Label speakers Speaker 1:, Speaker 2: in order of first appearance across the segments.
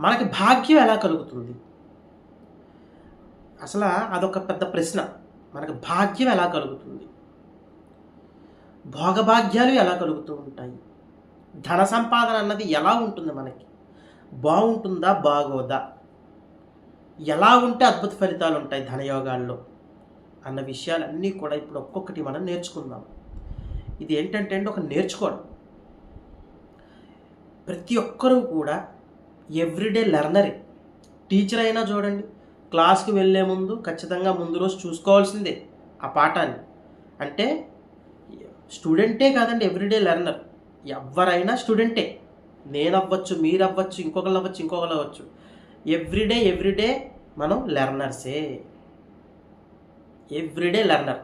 Speaker 1: మనకి భాగ్యం ఎలా కలుగుతుంది? అసలు అదొక పెద్ద ప్రశ్న. మనకి భాగ్యం ఎలా కలుగుతుంది? భోగభాగ్యాలు ఎలా కలుగుతూ ఉంటాయి? ధన సంపాదన అన్నది ఎలా ఉంటుంది మనకి? బాగుంటుందా బాగోదా? ఎలా ఉంటే అద్భుత ఫలితాలు ఉంటాయి ధనయోగాల్లో? అన్న విషయాలన్నీ కూడా ఇప్పుడు ఒక్కొక్కటి మనం నేర్చుకుందాం. ఇది ఏంటంటే అండి ఒక నేర్చుకోవడం. ప్రతి ఒక్కరూ కూడా ఎవ్రీడే లెర్నరే. టీచర్ అయినా చూడండి క్లాస్కి వెళ్ళే ముందు ఖచ్చితంగా ముందు రోజు చూసుకోవాల్సిందే ఆ పాఠాన్ని. అంటే స్టూడెంటే కాదండి ఎవ్రీడే లెర్నర్. ఎవరైనా స్టూడెంటే. నేను అవ్వచ్చు మీరు అవ్వచ్చు ఇంకొకళ్ళు అవ్వచ్చు ఇంకొకళ్ళు అవ్వచ్చు. ఎవ్రీడే ఎవ్రీడే మనం లెర్నర్సే. Everyday learner.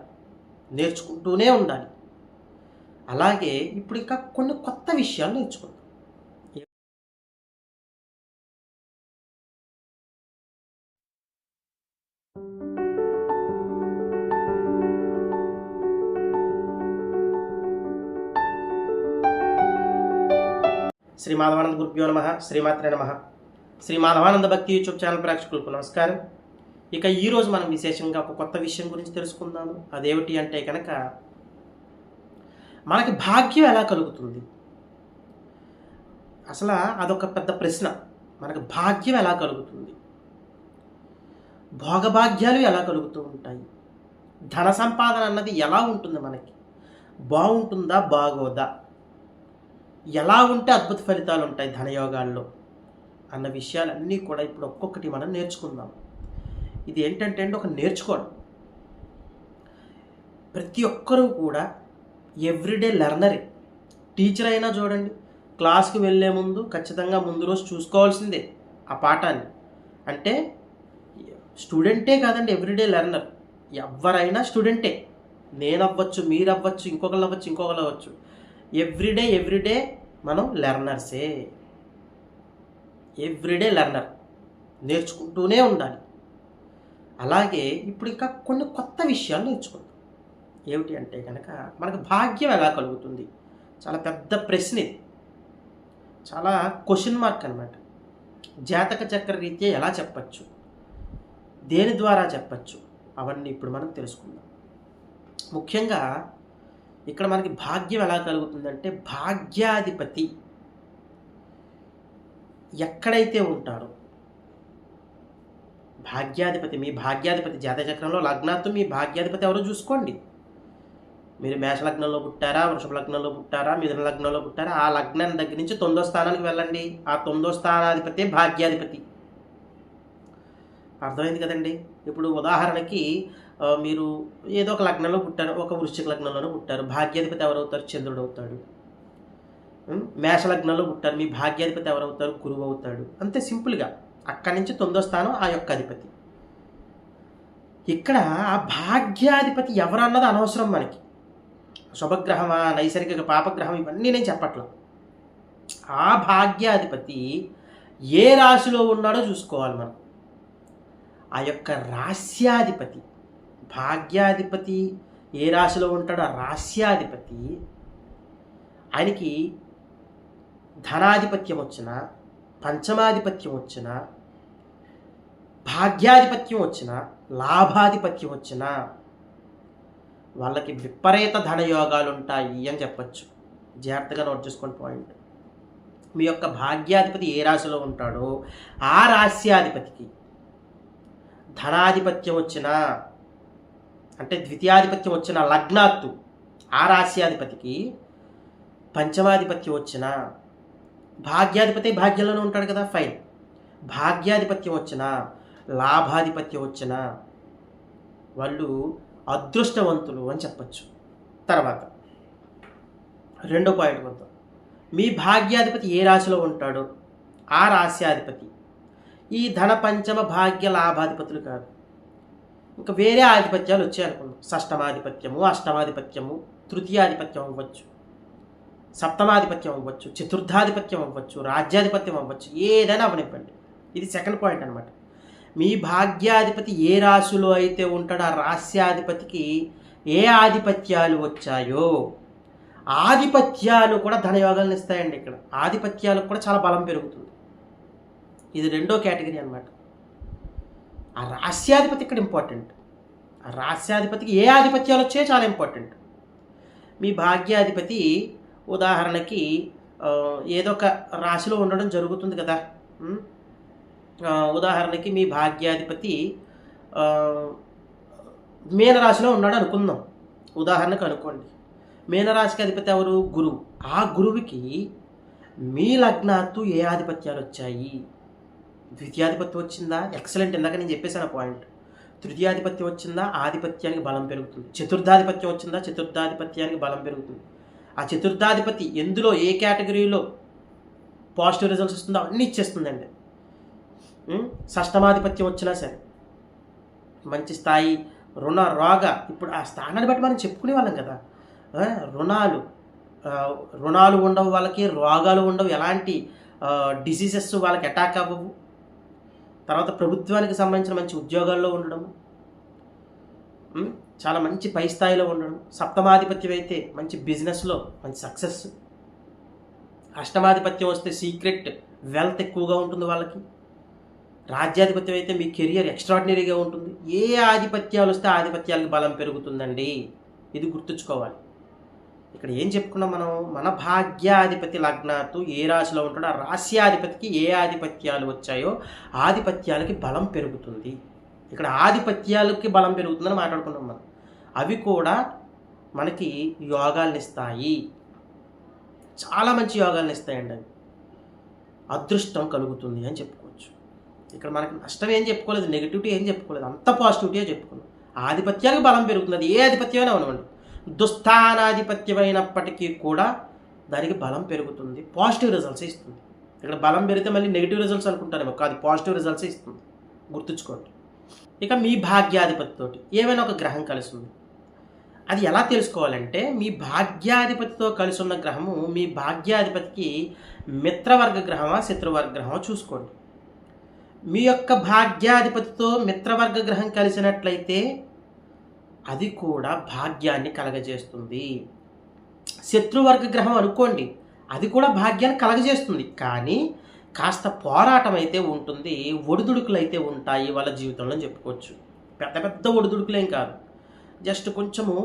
Speaker 1: నేర్చుకుంటూనే ఉండాలి. అలాగే ఇప్పుడు ఇంకా కొన్ని కొత్త విషయాలు నేర్చుకుంటాం శ్రీ మాధవానంద గురుభ్యో నమ శ్రీమాత్రే నమ. శ్రీ మాధవానంద భక్తి యూట్యూబ్ ఛానల్ ప్రేక్షకులకు నమస్కారం. ఇక ఈరోజు మనం విశేషంగా ఒక కొత్త విషయం గురించి తెలుసుకుందాము. అదేమిటి అంటే కనుక మనకి భాగ్యం ఎలా కలుగుతుంది? అసలు అదొక పెద్ద ప్రశ్న. మనకు భాగ్యం ఎలా కలుగుతుంది? భోగభాగ్యాలు ఎలా కలుగుతూ ఉంటాయి? ధన సంపాదన అన్నది ఎలా ఉంటుంది మనకి? బాగుంటుందా బాగోదా? ఎలా ఉంటే అద్భుత ఫలితాలు ఉంటాయి ధనయోగాల్లో అన్న విషయాలన్నీ కూడా ఇప్పుడు ఒక్కొక్కటి మనం నేర్చుకుందాం. ఇది ఏంటంటే అండి ఒక నేర్చుకోవడం. ప్రతి ఒక్కరూ కూడా ఎవ్రీడే లెర్నరే. టీచర్ అయినా చూడండి క్లాస్కి వెళ్ళే ముందు ఖచ్చితంగా ముందు రోజు చూసుకోవాల్సిందే ఆ పాఠాన్ని. అంటే స్టూడెంటే కాదండి ఎవ్రీడే లెర్నర్. ఎవరైనా స్టూడెంటే. నేను అవ్వచ్చు మీరు అవ్వచ్చు ఇంకొకరు అవ్వచ్చు ఇంకొకరు అవ్వచ్చు ఎవ్రీడే ఎవ్రీడే మనం లెర్నర్సే ఎవ్రీడే లెర్నర్ నేర్చుకుంటూనే ఉండాలి. అలాగే ఇప్పుడు ఇంకా కొన్ని కొత్త విషయాలు నేర్చుకుంటాం ఏమిటి అంటే కనుక మనకు భాగ్యం ఎలా కలుగుతుంది? చాలా పెద్ద ప్రశ్న. ఇది చాలా క్వశ్చన్ మార్క్ అనమాట జాతక చక్ర రీత్యా ఎలా చెప్పచ్చు? దేని ద్వారా చెప్పచ్చు? అవన్నీ ఇప్పుడు మనం తెలుసుకుందాం. ముఖ్యంగా ఇక్కడ మనకి భాగ్యం ఎలా కలుగుతుందంటే భాగ్యాధిపతి ఎక్కడైతే ఉంటారో భాగ్యాధిపతి మీ భాగ్యాధిపతి జాతచక్రంలో లగ్నాత్తు మీ భాగ్యాధిపతి ఎవరో చూసుకోండి. మీరు మేష లగ్నంలో పుట్టారా వృషభ లగ్నంలో పుట్టారా మిథున లగ్నంలో పుట్టారా ఆ లగ్నం దగ్గర నుంచి తొమ్మిదో స్థానానికి వెళ్ళండి. ఆ తొమ్మిదో స్థానాధిపతి భాగ్యాధిపతి. అర్థమైంది కదండి. ఇప్పుడు ఉదాహరణకి మీరు ఏదో ఒక లగ్నంలో పుట్టారు ఒక వృశ్చిక లగ్నంలోనే పుట్టారు భాగ్యాధిపతి ఎవరవుతారు? చంద్రుడు అవుతాడు. మేష లగ్నంలో పుట్టారు మీ భాగ్యాధిపతి ఎవరవుతారు? గురువు అవుతాడు. అంతే సింపుల్గా. అక్కడి నుంచి తొమ్మిదో స్థానం ఆ యొక్క అధిపతి. ఇక్కడ ఆ భాగ్యాధిపతి ఎవరన్నది అనవసరం మనకి. శుభగ్రహమా నైసర్గిక పాపగ్రహం ఇవన్నీ నేను చెప్పట్లా. ఆ భాగ్యాధిపతి ఏ రాశిలో ఉన్నాడో చూసుకోవాలి మనం. ఆ యొక్క రాస్యాధిపతి భాగ్యాధిపతి ఏ రాశిలో ఉంటాడో ఆ రాస్యాధిపతి ఆయనకి ధనాధిపత్యం వచ్చిన పంచమాధిపత్యం వచ్చిన భాగ్యాధిపత్యం వచ్చిన లాభాధిపత్యం వచ్చిన వాళ్ళకి విపరీత ధనయోగాలు ఉంటాయి అని చెప్పచ్చు. జాగ్రత్తగా నోట్ చేసుకోండి పాయింట్ మీ యొక్క భాగ్యాధిపతి ఏ రాశిలో ఉంటాడో ఆ రాస్యాధిపతికి ధనాధిపత్యం వచ్చిన అంటే ద్వితీయాధిపత్యం వచ్చిన లగ్నాత్తు ఆ రాశ్యాధిపతికి పంచమాధిపత్యం వచ్చిన భాగ్యాధిపతి భాగ్యంలోనే ఉంటాడు కదా ఫైన్. భాగ్యాధిపత్యం వచ్చిన లాభాధిపత్యం వచ్చిన వాళ్ళు అదృష్టవంతులు అని చెప్పచ్చు. తర్వాత రెండో పాయింట్ కొంత మీ భాగ్యాధిపతి ఏ రాశిలో ఉంటాడో? ఆ రాశ్యాధిపతి. ఈ ధన పంచమ భాగ్య లాభాధిపతులు కాదు. ఇంకా వేరే ఆధిపత్యాలు వచ్చాయనుకుందాం షష్టమాధిపత్యము అష్టమాధిపత్యము తృతీయాధిపత్యం అవ్వచ్చు సప్తమాధిపత్యం అవ్వచ్చు చతుర్థాధిపత్యం అవ్వచ్చు రాజ్యాధిపత్యం అవ్వచ్చు ఏదైనా అవనివ్వండి. ఇది సెకండ్ పాయింట్ అనమాట మీ భాగ్యాధిపతి ఏ రాశిలో అయితే ఉంటాడో ఆ రాస్యాధిపతికి ఏ ఆధిపత్యాలు వచ్చాయో ఆధిపత్యాలు కూడా ధనయోగాలను ఇస్తాయండి ఇక్కడ. ఆధిపత్యాలకు కూడా చాలా బలం పెరుగుతుంది. ఇది రెండో కేటగిరీ అనమాట ఆ రాస్యాధిపతి ఇక్కడ ఇంపార్టెంట్ ఆ రాస్యాధిపతికి ఏ ఆధిపత్యాలు వచ్చాయో చాలా ఇంపార్టెంట్ మీ భాగ్యాధిపతి ఉదాహరణకి ఏదో ఒక రాశిలో ఉండడం జరుగుతుంది కదా. ఉదాహరణకి మీ భాగ్యాధిపతి మీనరాశిలో ఉన్నాడు అనుకుందాం. ఉదాహరణకు అనుకోండి. మీనరాశికి అధిపతి ఎవరు? గురువు. ఆ గురువుకి మీ లగ్నాత్తు ఏ ఆధిపత్యాలు వచ్చాయి? ద్వితీయాధిపత్యం వచ్చిందా? ఎక్సలెంట్ ఇందాక నేను చెప్పేశాను ఆ పాయింట్ తృతీయాధిపత్యం వచ్చిందా? ఆధిపత్యానికి బలం పెరుగుతుంది. చతుర్థాధిపత్యం వచ్చిందా? చతుర్థాధిపత్యానికి బలం పెరుగుతుంది. ఆ చతుర్థాధిపతి ఎందులో ఏ కేటగిరీలో పాజిటివ్ రిజల్ట్స్ వస్తుందో అన్నీ ఇచ్చేస్తుందండి. షష్టమాధిపత్యం వచ్చినా సరే మంచి స్థాయి రుణ రోగ ఇప్పుడు ఆ స్థానాన్ని బట్టి మనం చెప్పుకునే వాళ్ళం కదా. రుణాలు రుణాలు ఉండవు వాళ్ళకి రోగాలు ఉండవు. ఎలాంటి డిసీజెస్ వాళ్ళకి అటాక్ అవ్వవు. తర్వాత ప్రభుత్వానికి సంబంధించిన మంచి ఉద్యోగాల్లో ఉండడం చాలా మంచి పై స్థాయిలో ఉండడం సప్తమాధిపత్యం అయితే మంచి బిజినెస్లో మంచి సక్సెస్. అష్టమాధిపత్యం వస్తే సీక్రెట్ వెల్త్ ఎక్కువగా ఉంటుంది వాళ్ళకి. రాజ్యాధిపత్యం అయితే మీ కెరియర్ ఎక్స్ట్రాడినరీగా ఉంటుంది. ఏ ఆధిపత్యాలు వస్తే ఆధిపత్యాలకు బలం పెరుగుతుందండి? ఇది గుర్తుంచుకోవాలి. ఇక్కడ ఏం చెప్పుకున్నాం మనం? మన భాగ్యాధిపతి లగ్నాత్తు ఏ రాశిలో ఉంటాడో ఆ రాశ్యాధిపతికి ఏ ఆధిపత్యాలు వచ్చాయో ఆధిపత్యాలకి బలం పెరుగుతుంది. ఇక్కడ ఆధిపత్యాలకి బలం పెరుగుతుందని మాట్లాడుకున్నాం మనం. అవి కూడా మనకి యోగాల్ని ఇస్తాయి. చాలా మంచి యోగాల్ని ఇస్తాయండి అవి. అదృష్టం కలుగుతుంది అని చెప్పుకోవచ్చు. ఇక్కడ మనకి నష్టం ఏం చెప్పుకోలేదు నెగిటివిటీ ఏం చెప్పుకోలేదు అంత పాజిటివిటీ చెప్పుకున్నాం. ఆధిపత్యానికి బలం పెరుగుతుంది. అది ఏ ఆధిపత్యమైనా అవనివ్వండి. దుస్థానాధిపత్యమైనప్పటికీ కూడా దానికి బలం పెరుగుతుంది పాజిటివ్ రిజల్ట్స్ ఇస్తుంది. ఇక్కడ బలం పెరిగితే మళ్ళీ నెగిటివ్ రిజల్ట్స్ అనుకుంటారేమో కాదు పాజిటివ్ రిజల్ట్స్ ఇస్తుంది. గుర్తుంచుకోండి. ఇక మీ భాగ్యాధిపతితోటి ఏమైనా ఒక గ్రహం కలిసి ఉంది అది ఎలా తెలుసుకోవాలంటే మీ భాగ్యాధిపతితో కలిసి ఉన్న గ్రహము మీ భాగ్యాధిపతికి మిత్రవర్గ గ్రహమా శత్రువర్గ గ్రహమా చూసుకోండి. మీ యొక్క భాగ్యాధిపతితో మిత్రవర్గ గ్రహం కలిసినట్లయితే అది కూడా భాగ్యాన్ని కలగజేస్తుంది. శత్రువర్గ గ్రహం అనుకోండి అది కూడా భాగ్యాన్ని కలగజేస్తుంది. కానీ కాస్త పోరాటం అయితే ఉంటుంది ఒడిదుడుకులు అయితే ఉంటాయి వాళ్ళ జీవితంలో చెప్పుకోవచ్చు. పెద్ద పెద్ద ఒడిదుడుకులేం కాదు. జస్ట్ కొంచెము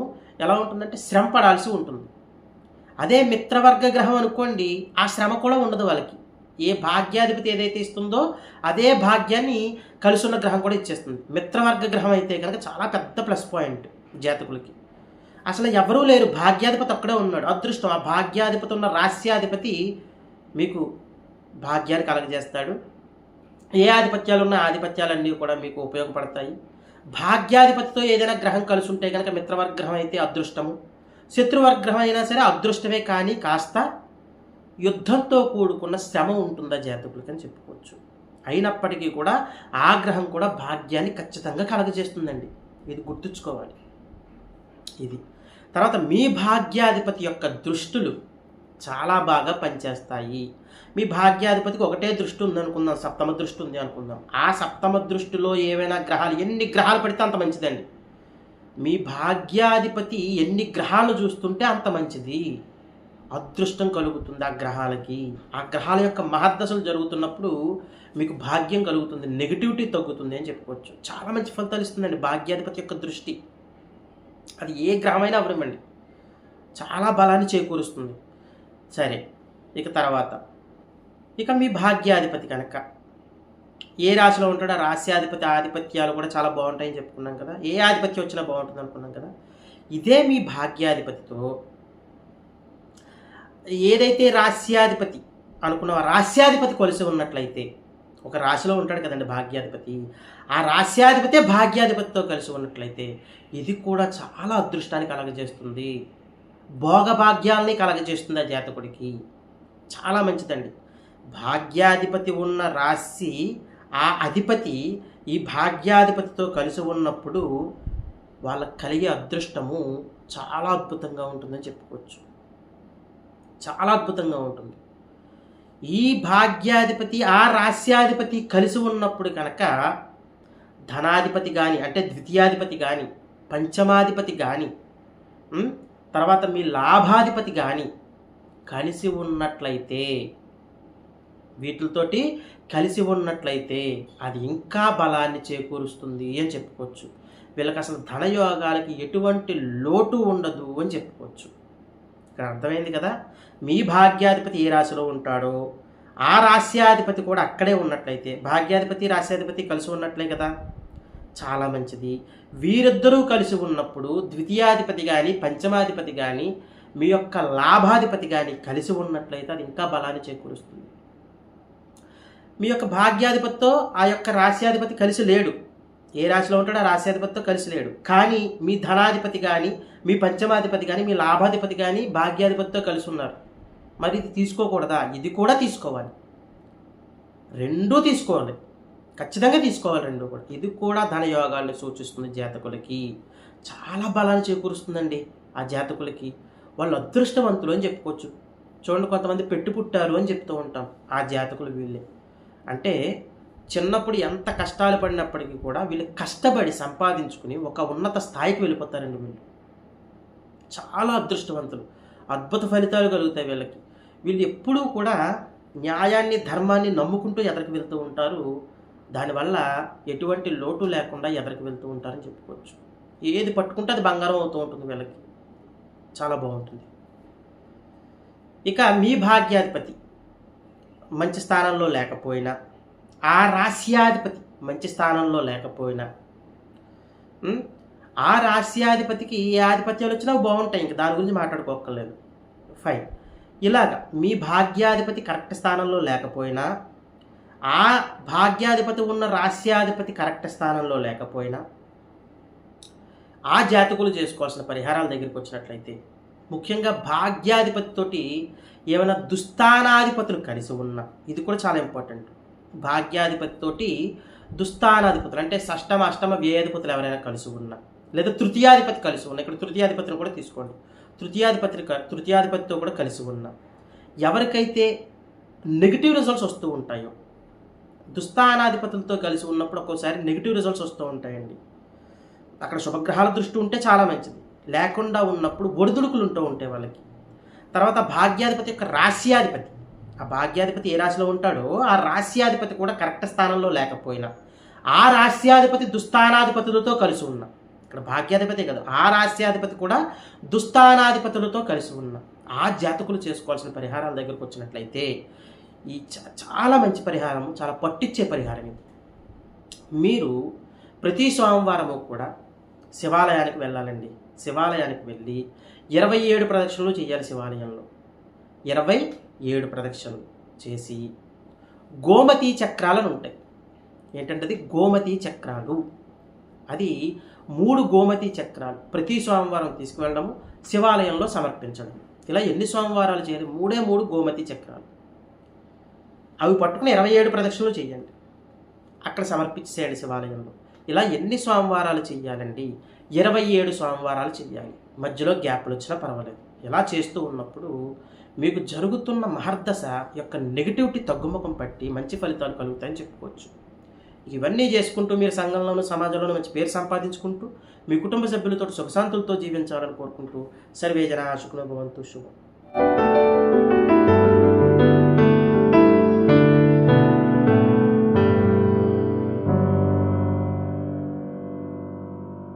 Speaker 1: ఎలా ఉంటుందంటే శ్రమ పడాల్సి ఉంటుంది. అదే మిత్రవర్గ గ్రహం అనుకోండి ఆ శ్రమ కూడా ఉండదు వాళ్ళకి. ఏ భాగ్యాధిపతి ఏదైతే ఇస్తుందో అదే భాగ్యాన్ని కలిసి ఉన్న గ్రహం కూడా ఇచ్చేస్తుంది. మిత్రవర్గ గ్రహం అయితే కనుక చాలా పెద్ద ప్లస్ పాయింట్. జాతకులకి. అసలు ఎవరూ లేరు. భాగ్యాధిపతి అక్కడే ఉన్నాడు. అదృష్టం. ఆ భాగ్యాధిపతి ఉన్న రాస్యాధిపతి మీకు భాగ్యాన్ని కలగజేస్తాడు. ఏ ఆధిపత్యాలు ఉన్న ఆధిపత్యాలన్నీ కూడా మీకు ఉపయోగపడతాయి. భాగ్యాధిపతితో ఏదైనా గ్రహం కలిసి ఉంటే కనుక మిత్రవర్గ్రహం అయితే అదృష్టము. శత్రువర్గ్రహం అయినా సరే అదృష్టమే కానీ కాస్త యుద్ధంతో కూడుకున్న శ్రమ ఉంటుందా జాతకులకి అని చెప్పుకోవచ్చు. అయినప్పటికీ కూడా ఆ గ్రహం కూడా భాగ్యాన్ని ఖచ్చితంగా కలగజేస్తుందండి. ఇది గుర్తుంచుకోవాలి. ఇది తర్వాత మీ భాగ్యాధిపతి యొక్క దృష్టులు చాలా బాగా పనిచేస్తాయి. మీ భాగ్యాధిపతికి ఒకటే దృష్టి ఉందనుకుందాం సప్తమ దృష్టి ఉంది అనుకుందాం. ఆ సప్తమ దృష్టిలో ఏవైనా గ్రహాలు ఎన్ని గ్రహాలు పడితే అంత మంచిదండి. మీ భాగ్యాధిపతి ఎన్ని గ్రహాలు చూస్తుంటే అంత మంచిది. అదృష్టం కలుగుతుంది ఆ గ్రహాలకి. ఆ గ్రహాల యొక్క మహర్దశలు జరుగుతున్నప్పుడు మీకు భాగ్యం కలుగుతుంది నెగిటివిటీ తగ్గుతుంది అని చెప్పుకోవచ్చు. చాలా మంచి ఫలితాలు ఇస్తుందండి భాగ్యాధిపతి యొక్క దృష్టి. అది ఏ గ్రహమైనా అవనివ్వండి చాలా బలాన్ని చేకూరుస్తుంది. సరే ఇక తర్వాత. ఇక మీ భాగ్యాధిపతి కనుక. ఏ రాశిలో ఉంటాడో రాశ్యాధిపతి ఆధిపత్యాలు కూడా చాలా బాగుంటాయని చెప్పుకున్నాం కదా. ఏ ఆధిపత్యం వచ్చినా బాగుంటుంది అనుకున్నాం కదా. ఇదే మీ భాగ్యాధిపతితో ఏదైతే రాస్యాధిపతి అనుకున్న రాస్యాధిపతి కొలిసి ఉన్నట్లయితే ఒక రాశిలో ఉంటాడు కదండి భాగ్యాధిపతి. ఆ రాశ్యాధిపతే భాగ్యాధిపతితో కలిసి ఉన్నట్లయితే ఇది కూడా చాలా అదృష్టాన్ని కలగజేస్తుంది. భోగభాగ్యాల్ని కలగజేస్తుంది ఆ జాతకుడికి. చాలా మంచిదండి. భాగ్యాధిపతి ఉన్న రాశి ఆ అధిపతి ఈ భాగ్యాధిపతితో కలిసి ఉన్నప్పుడు వాళ్ళకి కలిగే అదృష్టము చాలా అద్భుతంగా ఉంటుందని చెప్పుకోవచ్చు. చాలా అద్భుతంగా ఉంటుంది. ఈ భాగ్యాధిపతి ఆ రాస్యాధిపతి కలిసి ఉన్నప్పుడు కనుక ధనాధిపతి కానీ అంటే ద్వితీయాధిపతి కానీ పంచమాధిపతి కానీ తర్వాత మీ లాభాధిపతి కానీ కలిసి ఉన్నట్లయితే వీటితోటి కలిసి ఉన్నట్లయితే అది ఇంకా బలాన్ని చేకూరుస్తుంది అని చెప్పుకోవచ్చు. వీళ్ళకి అసలు ధనయోగాలకి ఎటువంటి లోటు ఉండదు అని చెప్పుకోవచ్చు. ఇక్కడ అర్థమైంది కదా? మీ భాగ్యాధిపతి ఏ రాశిలో ఉంటాడో ఆ రాశ్యాధిపతి కూడా అక్కడే ఉన్నట్లయితే భాగ్యాధిపతి రాశ్యాధిపతి కలిసి ఉన్నట్లే కదా? చాలా మంచిది. వీరిద్దరూ కలిసి ఉన్నప్పుడు ద్వితీయాధిపతి కానీ పంచమాధిపతి కానీ మీ యొక్క లాభాధిపతి కానీ కలిసి ఉన్నట్లయితే అది ఇంకా బలాన్ని చేకూరుస్తుంది. మీ యొక్క భాగ్యాధిపతితో ఆ యొక్క రాశ్యాధిపతి కలిసి లేడు. ఏ రాశిలో ఉంటాడో ఆ రాశ్యాధిపతితో కలిసి లేడు. కానీ మీ ధనాధిపతి కానీ మీ పంచమాధిపతి కానీ మీ లాభాధిపతి కానీ భాగ్యాధిపతితో కలిసి ఉన్నారు. మరి ఇది తీసుకోకూడదా? ఇది కూడా తీసుకోవాలి. రెండూ తీసుకోవాలి. ఖచ్చితంగా తీసుకోవాలి రెండు కూడా. ఇది కూడా ధనయోగాన్ని సూచిస్తుంది జాతకులకి. చాలా బలాన్ని చేకూరుస్తుందండి ఆ జాతకులకి. వాళ్ళు అదృష్టవంతులు అని చెప్పుకోవచ్చు. చూడండి కొంతమంది పెట్టి పుట్టారు అని చెప్తూ ఉంటాం ఆ జాతకులు వీళ్ళే. అంటే చిన్నప్పుడు ఎంత కష్టాలు పడినప్పటికీ కూడా వీళ్ళు కష్టపడి సంపాదించుకుని ఒక ఉన్నత స్థాయికి వెళ్ళిపోతారండి వీళ్ళు. చాలా అదృష్టవంతులు. అద్భుత ఫలితాలు కలుగుతాయి వీళ్ళకి. వీళ్ళు ఎప్పుడూ కూడా న్యాయాన్ని ధర్మాన్ని నమ్ముకుంటూ ఎదరికి వెళ్తూ ఉంటారు. దానివల్ల ఎటువంటి లోటు లేకుండా ఎదరికి వెళ్తూ ఉంటారని చెప్పుకోవచ్చు. ఏది పట్టుకుంటే అది బంగారం అవుతూ ఉంటుంది వీళ్ళకి. చాలా బాగుంటుంది. ఇక మీ భాగ్యాధిపతి మంచి స్థానంలో లేకపోయినా ఆ రాస్యాధిపతి మంచి స్థానంలో లేకపోయినా ఆ రాస్యాధిపతికి ఏ ఆధిపత్యాలు వచ్చినా బాగుంటాయి. ఇంక దాని గురించి మాట్లాడుకోక్కర్లేదు. ఫైన్ ఇలాగ మీ భాగ్యాధిపతి కరెక్ట్ స్థానంలో లేకపోయినా ఆ భాగ్యాధిపతి ఉన్న రాస్యాధిపతి కరెక్ట్ స్థానంలో లేకపోయినా ఆ జాతకులు చేసుకోవాల్సిన పరిహారాల దగ్గరికి వచ్చినట్లయితే ముఖ్యంగా భాగ్యాధిపతితోటి ఏమైనా దుస్థానాధిపతులు కలిసి ఉన్నా ఇది కూడా చాలా ఇంపార్టెంట్ భాగ్యాధిపతితోటి దుస్థానాధిపతులు అంటే షష్టమ అష్టమ వ్యయాధిపతులు ఎవరైనా కలిసి ఉన్నా లేదా తృతీయాధిపతి కలిసి ఉన్న ఇక్కడ తృతీయాధిపతిని కూడా తీసుకోండి. తృతీయాధిపతి తృతీయాధిపతితో కూడా కలిసి ఉన్న ఎవరికైతే నెగిటివ్ రిజల్ట్స్ వస్తూ ఉంటాయో దుస్థానాధిపతులతో కలిసి ఉన్నప్పుడు ఒక్కోసారి నెగిటివ్ రిజల్ట్స్ వస్తూ ఉంటాయండి. అక్కడ శుభగ్రహాల దృష్టి ఉంటే చాలా మంచిది. లేకుండా ఉన్నప్పుడు ఒడిదుడుకులు ఉంటూ ఉంటాయి వాళ్ళకి. తర్వాత భాగ్యాధిపతి యొక్క రాశ్యాధిపతి. ఆ భాగ్యాధిపతి ఏ రాశిలో ఉంటాడో ఆ రాశ్యాధిపతి కూడా కరెక్ట్ స్థానంలో లేకపోయినా ఆ రాశ్యాధిపతి దుస్థానాధిపతులతో కలిసి ఉన్న ఇక్కడ భాగ్యాధిపతి కాదు ఆ రాశ్యాధిపతి కూడా దుస్థానాధిపతులతో కలిసి ఉన్న ఆ జాతకులు చేసుకోవాల్సిన పరిహారాల దగ్గరకు వచ్చినట్లయితే ఈ చాలా మంచి పరిహారం చాలా పట్టిచ్చే పరిహారం ఇది. మీరు ప్రతి సోమవారము కూడా శివాలయానికి వెళ్ళాలండి. శివాలయానికి వెళ్ళి ఇరవై ఏడు ప్రదక్షిణలు చేయాలి శివాలయంలో. ఇరవై ఏడు ప్రదక్షిణలు చేసి గోమతి చక్రాలను ఉంటాయి. ఏంటంటే అది గోమతి చక్రాలు. అది మూడు గోమతి చక్రాలు. ప్రతి సోమవారం తీసుకువెళ్ళడము శివాలయంలో సమర్పించడం ఇలా ఎన్ని సోమవారాలు చేయాలి? మూడే మూడు గోమతి చక్రాలు. అవి పట్టుకుని ఇరవై ఏడు ప్రదక్షిణలు చేయండి. అక్కడ సమర్పించేయండి శివాలయంలో. ఇలా ఎన్ని సోమవారాలు చేయాలండి? ఇరవై ఏడు సోమవారాలు చేయాలి. మధ్యలో గ్యాప్లు వచ్చినా పర్వాలేదు. ఇలా చేస్తూ ఉన్నప్పుడు మీకు జరుగుతున్న మహర్దశ యొక్క నెగిటివిటీ తగ్గుముఖం పట్టి మంచి ఫలితాలు కలుగుతాయని చెప్పుకోవచ్చు. ఇవన్నీ చేసుకుంటూ మీరు సంఘంలోనూ సమాజంలోనూ మంచి పేరు సంపాదించుకుంటూ మీ కుటుంబ సభ్యులతో సుఖశాంతులతో జీవించాలని కోరుకుంటూ సర్వేజన శుక్నభవంతు శుభం.